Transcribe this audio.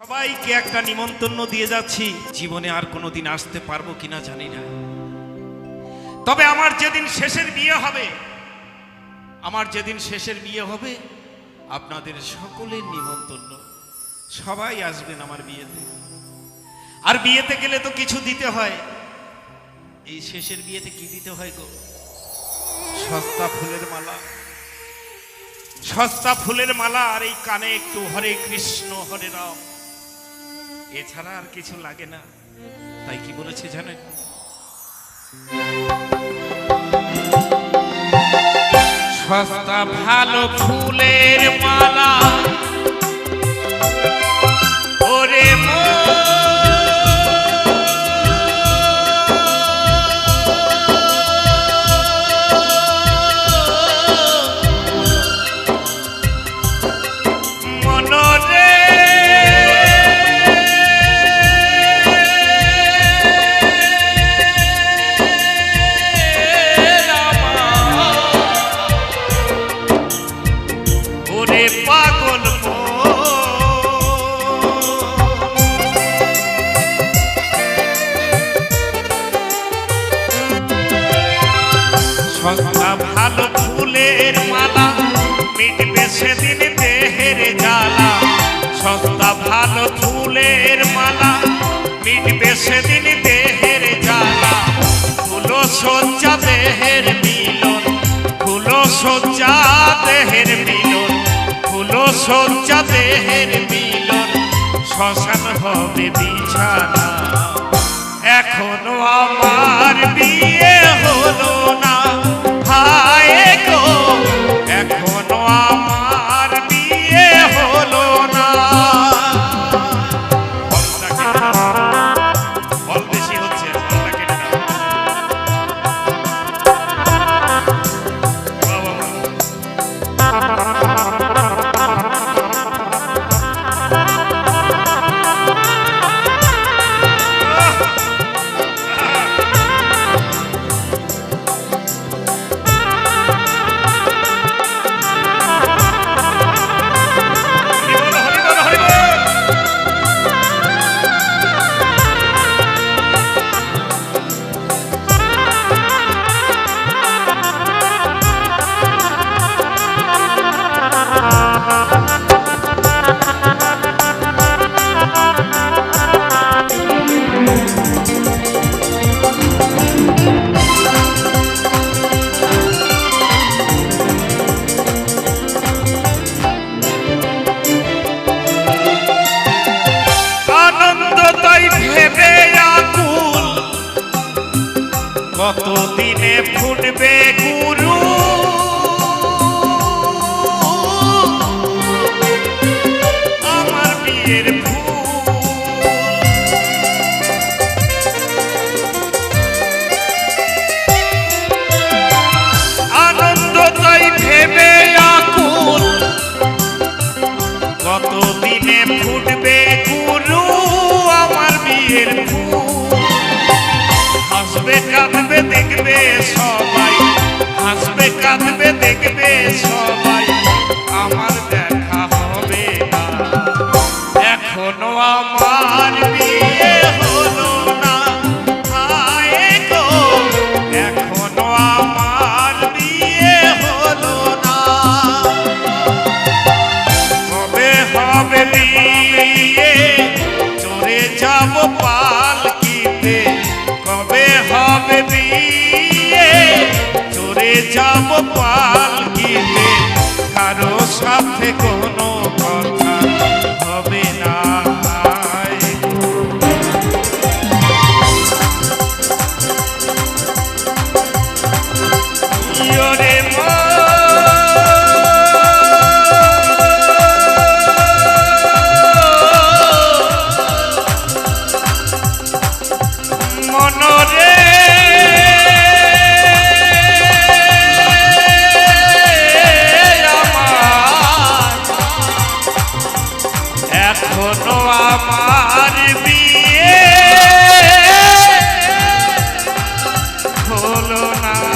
সবাইকে একটা নিমন্ত্রণ দিয়ে যাচ্ছি। জীবনে আর কোনোদিন আসতে পারব কিনা জানি না। তবে আমার যেদিন শেষের বিয়ে হবে, আমার যেদিন শেষের বিয়ে হবে, আপনাদের সকলের নিমন্ত্রণ। সবাই আসবেন আমার বিয়েতে। আর বিয়েতে গেলে তো কিছু দিতে হয়। এই শেষের বিয়েতে কি দিতে হয় গো? সস্তা ফুলের মালা। সস্তা ফুলের মালা আর এই কানে একটু হরে কৃষ্ণ, হরে রাম। এছাড়া আর কিছু লাগে না। তাই কি বলেছে জানেন? সস্তা ভালো ফুলের মালা ভালো ফুলের মালা মিটবে সেদিন দেহের ভালো ফুলের মালা মিটবে সজ্জা শ্মশান হবে বিছানা। এখনও আমার বিয়ে কতদিনে ফুটবে গুরু। কাঁদবে দেখবে সবাই। হাসবে কাঁদবে দেখবে সবাই। আমার দেখা হবে এখনও আমার যাব পালকিতে। কারও সাথে কোনো হলো না